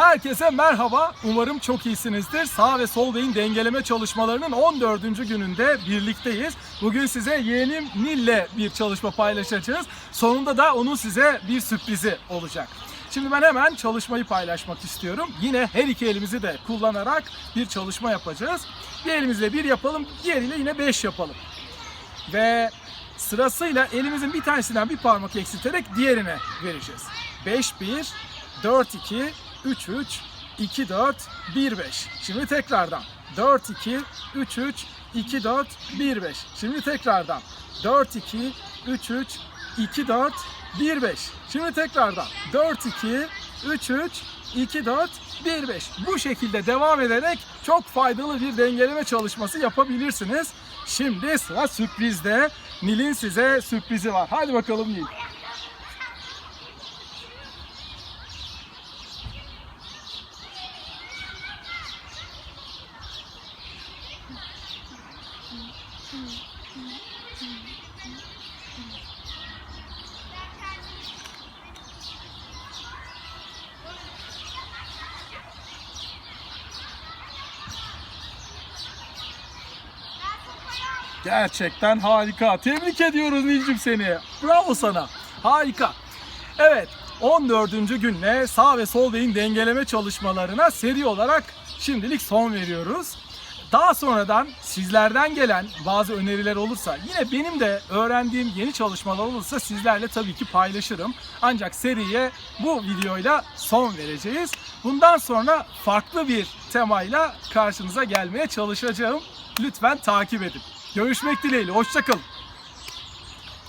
Herkese merhaba. Umarım çok iyisinizdir. Sağ ve sol beyin dengeleme çalışmalarının 14. gününde birlikteyiz. Bugün size yeğenim Nil'le bir çalışma paylaşacağız. Sonunda da onun size bir sürprizi olacak. Şimdi ben hemen çalışmayı paylaşmak istiyorum. Yine her iki elimizi de kullanarak bir çalışma yapacağız. Bir elimizle bir yapalım, diğeriyle yine beş yapalım. Ve sırasıyla elimizin bir tanesinden bir parmak eksilterek diğerine vereceğiz. 5 1 4 2 3 3 2 4 1 5. Şimdi tekrardan 4 2 3 3 2 4 1 5. Şimdi tekrardan 4 2 3 3 2 4 1 5. Şimdi tekrardan 4 2 3 3 2 4 1 5. Bu şekilde devam ederek çok faydalı bir dengeleme çalışması yapabilirsiniz. Şimdi sıra sürprizde. Nil'in size sürprizi var. Hadi bakalım Nil. Gerçekten harika. Tebrik ediyoruz Nilcim seni. Bravo sana. Harika. Evet 14. günle sağ ve sol beyin dengeleme çalışmalarına seri olarak şimdilik son veriyoruz. Daha sonradan sizlerden gelen bazı öneriler olursa yine benim de öğrendiğim yeni çalışmalar olursa sizlerle tabii ki paylaşırım. Ancak seriye bu videoyla son vereceğiz. Bundan sonra farklı bir temayla karşınıza gelmeye çalışacağım. Lütfen takip edin. Görüşmek dileğiyle. Hoşçakalın.